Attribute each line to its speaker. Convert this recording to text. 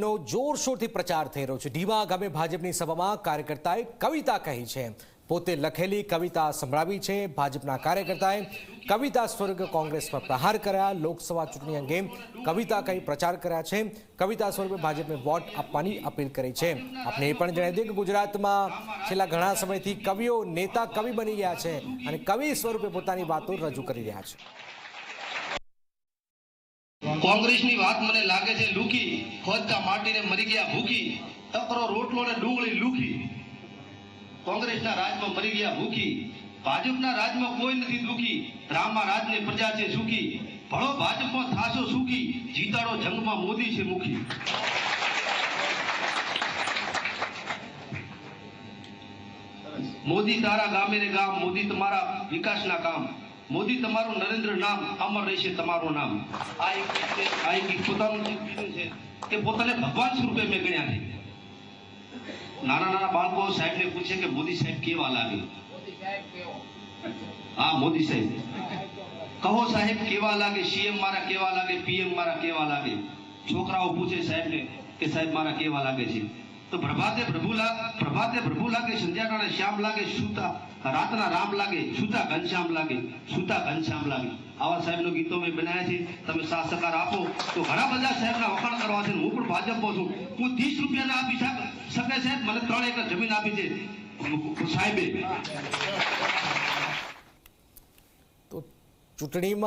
Speaker 1: નો જોરશોરથી પ્રચાર થઈ રહ્યો છે. ઢીમા ગામે ભાજપની સભામાં કાર્યકર્તાએ કવિતા કહી છે. પોતે લખેલી કવિતા સંભળાવી છે. ભાજપના કાર્યકર્તાએ કવિતા સ્વરૂપે કોંગ્રેસ પર પ્રહાર કર્યા. લોકસભા ચૂંટણી અંગે કવિતા કહી પ્રચાર કર્યા છે. કવિતા સ્વરૂપે ભાજપને વોટ આપવાની અપીલ કરી છે. આપણે એ પણ જણાવી દઈએ કે ગુજરાતમાં છેલ્લા ઘણા સમયથી કવિઓ નેતા કવિ બની ગયા છે અને કવિ સ્વરૂપે પોતાની વાતો રજૂ કરી રહ્યા છે.
Speaker 2: કોંગ્રેસની વાત મને લાગે છે લૂકી ખોદકા માટીને મરી ગયા ભૂખી તકરો રોટલો ને ડુંગળી લૂકી કોંગ્રેસના રાજમાં મરી ગયા ભૂખી, ભાજપના રાજમાં કોઈ નથી દુખી, રામમાં રાજની પ્રજા છે સુખી. ભણો ભાજપમાં, થાશો સુખી, જીતાડો જંગમાં મોદી છે મુખી. મોદી તારા ગામે ને ગામ, મોદી તમારા વિકાસના કામ. મોદી તમારું નરેન્દ્ર નામ, અમર રહેશે તમારું નામ. આ એક આ એક પોતાનું છે કે પોતાને ભગવાન સ્વરૂપે મેં ગણ્યા છે. નાના નાના બાળકો સાહેબને પૂછે કે, મોદી સાહેબ, કેવા લાગે? હા, મોદી સાહેબ. કહો સાહેબ, કેવા લાગે? સીએમ મારા કેવા લાગે? પીએમ મારા કેવા લાગે? છોકરાઓ પૂછે સાહેબને કે, સાહેબ, મારા કેવા લાગે છે? તો પ્રભાતે પ્રભુ પ્રભાતે પ્રભુ લાગે, સંધ્યાકાળે શ્યામ લાગે, સુતા, રાતના રામ લાગે, સુતા ઘનશ્યામ લાગે, સુતા ઘનશ્યામ લાગે. આવા સાહેબનો ગીતો મેં બનાવ્યા છે, તમે સાથ સકાર આપો. તો ઘણા બધા સાહેબના વખાણ કરવા છે હું પણ ભાજપમાં છું. હું ત્રીસ રૂપિયાના આપી શકે સાહેબ મને ત્રણ એકર જમીન આપી છે. સાહેબે.
Speaker 1: તો ચૂંટણીમાં